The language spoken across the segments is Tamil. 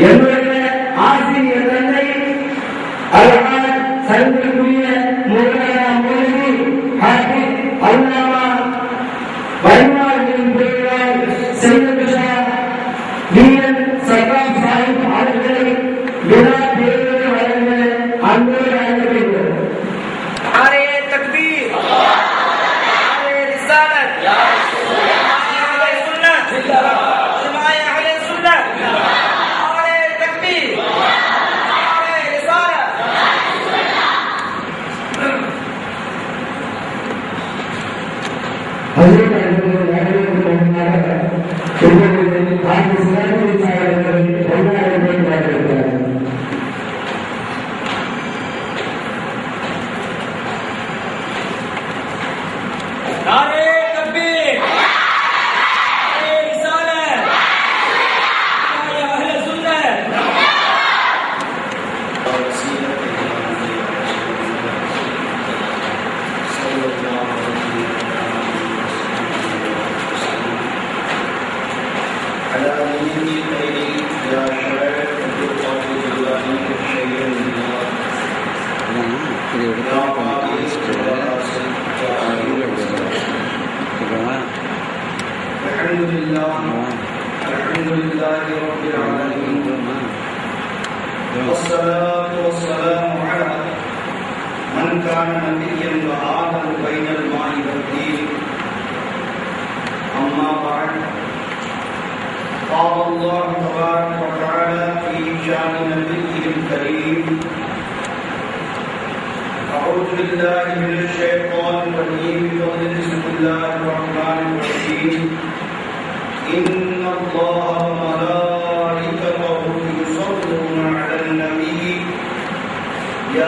என்னுடைய ஆசிரியர் தந்தை அழகான சங்கக்கூடிய അതിന് والصلاة والسلام على من كان نبيا وآدم بين الماء والدين. أما بعد قال الله تبارك وتعالى في شأن نبيه الكريم أعوذ بالله من الشيطان الرجيم بسم الله الرحمن الرحيم. إن الله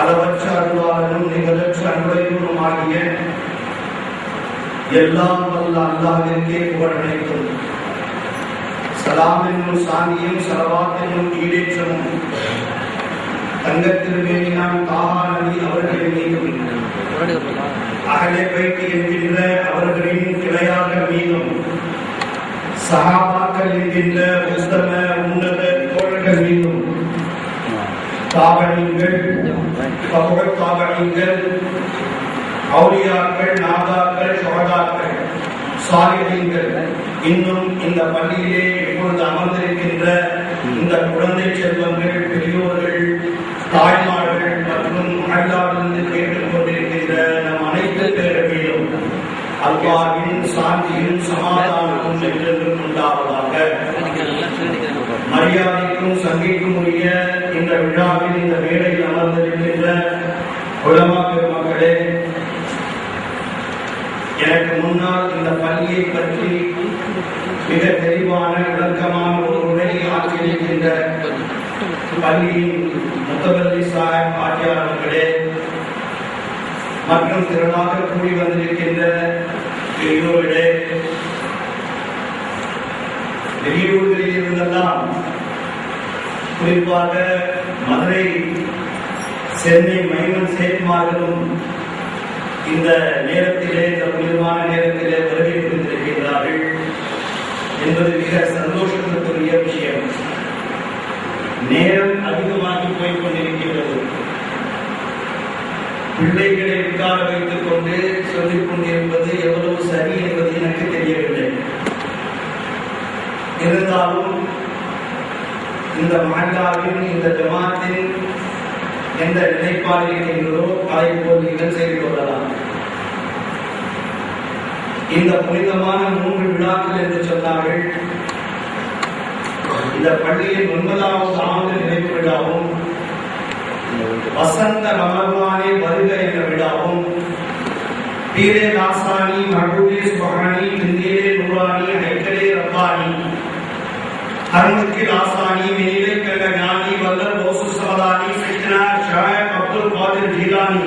அளவற்ற அருளாளனும் நிகழற்ற அன்பையும் ஆகிய எல்லாம் வல்ல அல்லாவிற்கே புகழ் அனைத்தும் சலாம் என்னும் சாந்தியும் சலவாத் என்னும் ஈடேற்றமும் தங்கத்திருமேனி நாம் தாகா நபி அவர்களின் மீதும். அகலே வைத்து என்கின்ற அவர்களின் கிளையாக மீதும். சகாபாக்கள் என்கின்ற உத்தம உன்னத தாவணிகள் பகுழ் நாதாக்கள் சோதாக்கள் இன்னும் இந்த பள்ளியிலே இப்பொழுது அமர்ந்திருக்கின்ற இந்த குழந்தை செல்வங்கள் பெரியோர்கள் தாய்மார்கள் மற்றும் மகளாவிலிருந்து கேட்டுக் கொண்டிருக்கின்ற நம் அனைத்து பேரவையிலும் அல்வாவின் சாந்தியும் சமாதானமும் என்றென்றும் உண்டாவதாக மரியாதைக்கும் சங்கைக்கும் உரிய இந்த விழாவில் இந்த மேடையில் அமர்ந்திருக்கின்ற உலமா மக்களே எனக்கு முன்னால் இந்த பள்ளியை பற்றி மிக தெளிவான விளக்கமான ஒரு உரையை ஆற்றியிருக்கின்ற பள்ளியின் முத்தவல்லி சாஹிப் ஆட்சியாளர்களே மற்றும் திரளாக கூடி வந்திருக்கின்ற பெரியோர்களே வெளியூர்களில் இருந்தெல்லாம் குறிப்பாக மதுரை சென்னை மைமன் சேத்மார்களும் இந்த நேரத்திலே இந்த புனிதமான நேரத்திலே வருகை புரிந்திருக்கின்றார்கள் என்பது மிக சந்தோஷத்திற்குரிய விஷயம். நேரம் அதிகமாகி போய் கொண்டிருக்கின்றது பிள்ளைகளை உட்கார வைத்துக் கொண்டு சொல்லிக் கொண்டிருப்பது எவ்வளவு சரி என்பது எனக்கு தெரியவில்லை. இருந்தாலும் இந்த மஹல்லாவின் இந்த ஜமாத்தின் எந்த நிலைப்பாடு இருக்கின்றதோ அதை போல் நீங்கள் செய்து கொள்ளலாம். இந்த புனிதமான மூன்று விழாக்கள் என்று சொன்னார்கள். இந்த பள்ளியின் ஒன்பதாவது ஆண்டு நினைவு விழாவும் வசந்த ரமலானே வருக என்ற விழாவும் பீரே ராசானி மஹபூபே சுகானி திந்தீரே நூரானி ஹைக்கலே ரப்பானி ஹர்முக்கில் ஆசானி மேலே கங்க ஞானி வல்லர் போசு சமதானி சைதனா ஷாயக் அப்துல் காதிர் ஜீலானி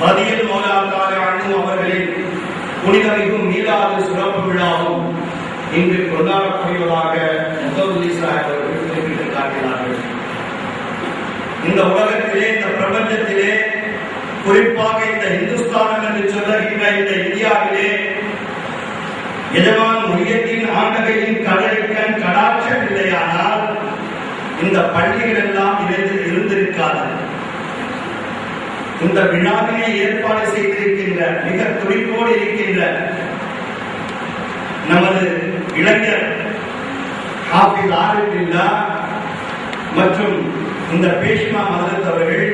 பதியல் மௌலா தாலே அண்ணு அவர்களின் புனிதமிகு மீளாது சிறப்பு விழாவும் இன்று கொண்டாடப்படுவதாக முதல் சாஹிப் அவர்கள் குறிப்பிட்டு காட்டினார்கள் இந்த உலகத்திலே இந்த பிரபஞ்சத்திலே குறிப்பாக இந்த இந்துஸ்தானம் என்று சொல்லுகின்ற இந்த இந்தியாவிலே எஜமான் முயத்தின் ஆண்டகையின் கடலுக்கண் பள்ளிகள் எல்லாம் இருந்திருக்காது இந்த விழாவிலே ஏற்பாடு செய்திருக்கின்ற மிக துடிப்போடு இருக்கின்ற நமது இளைஞர் ஹாபிஸ் ஆரிஃபில்லா மற்றும் இந்த பேஷ்மா மதத்தவர்கள்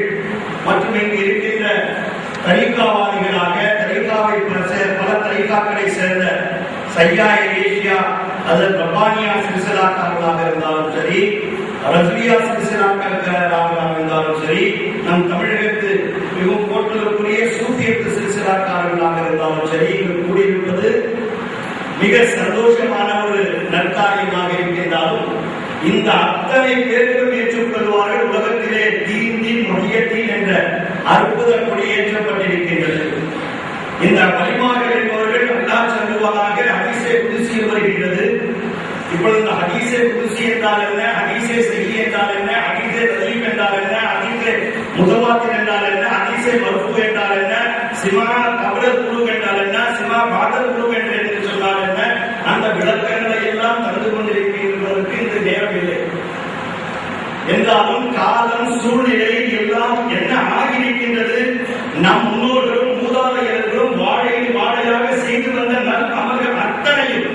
மற்றும் இங்கு இருக்கின்ற தலிகாவாதிகளாக தலிகாவை பல- பல சேர்ந்த சையா ஏஷியா அதன் ரப்பானியா சிறிசலாக்காரர்களாக இருந்தாலும் சரி ரஸ்மியா சிறுசலாக்காரர்களாக இருந்தாலும் சரி நம் தமிழகத்து மிகவும் போற்றுதலுக்குரிய சூத்தியத்து சிறுசலாக்காரர்களாக இருந்தாலும் சரி இங்கு கூடியிருப்பது மிக சந்தோஷமான ஒரு நற்காரியமாக இருக்கின்றாலும் இந்த அத்தனை பேர்களும் ஏற்றுக்கொள்வார்கள் உலகத்திலே தீந்தின் மொழியத்தின் மொழியத்தீன் என்ற அற்புத கொடியேற்றப்பட்டிருக்கின்றது இந்த வழிமார்கள் என்பவர்கள் அல்லா சொல்லுவதாக ஹதீஸே குதிசி வருகின்றது இப்பொழுது இந்த ஹதீஸே குதிசி என்றால் என்ன? ஹதீஸே செய்தி என்றால் என்ன? ஹதீஸே ரலீம் என்றால் என்ன? ஹதீஸே முதவாத்தின் என்றால் என்ன? ஹதீஸே மருப்பு என்றால் என்ன? சிமா கபடல் குழு என்றால் என்ன? சிமா பாதல் குழு என்று என்று சொன்னால் என்ன? அந்த விளக்கங்களை எல்லாம் தந்து கொண்டிருக்கின்றதற்கு இந்த நேரம் இல்லை. என்றாலும் காலம் சூழ்நிலை எல்லாம் என்ன ஆகியிருக்கின்றது? நம் முன்னோர்களும் மூதாதையர்களும் வாழையில் வாழையாக செய்து வந்த நல் அமர்கள் அத்தனையும்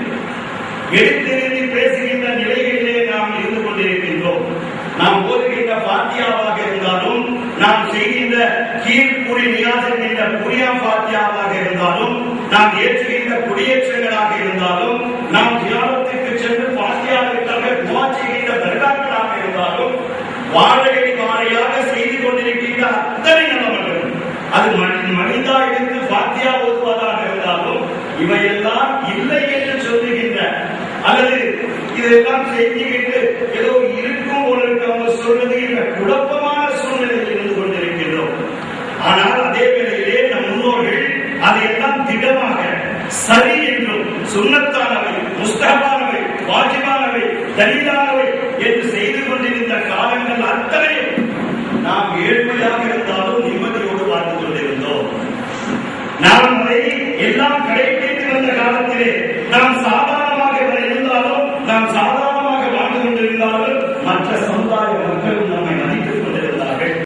எடுத்து பேசுகின்ற நிலைகளிலே நாம் இருந்து கொண்டிருக்கின்றோம். நாம் ஓதுகின்ற பாத்தியாவாக இருந்தாலும் நாம் செய்கின்ற கீழ்குறி நியாசம் புரியா பாத்தியாவாக இருந்தாலும் நாம் ஏற்றுகின்ற குடியேற்றங்களாக இருந்தாலும் நாம் தியான சென்று பாத்தியாவிற்காக துவா செய்கின்ற தர்காக்களாக இருந்தாலும் வாழையடி வாழையாக செய்து கொண்டிருக்கின்ற அத்தனை நல்லவர்கள் அது மனி- மனிதா எடுத்து பாத்தியா ஓதுவதாக இருந்தாலும் இவையெல்லாம் இல்லை என்று சொல்லுகின்ற அல்லது இதெல்லாம் செஞ்சுக்கிட்டு ஏதோ இருக்கும் போல இருக்கு அவங்க சொல்றது என்ற குழப்பமான சூழ்நிலையில் இருந்து கொண்டிருக்கின்றோம். ஆனால் அதே வேளையிலே நம் முன்னோர்கள் அதையெல்லாம் திடமாக சரி என்றும் சுண்ணத்தானவை முஸ்தகமானவை வாஜிபானவை தலீலானவை என்று செய்து கொண்டிருந்த காலங்கள் அத்தனையும் நாம் ஏழ்மையாக இருந்தாலும் நிம்மதியோடு வாழ்ந்து கொண்டிருந்தோம். நாம் அதை எல்லாம் கடைபிடித்து வந்த காலத்திலே நாம் சாதாரணமாக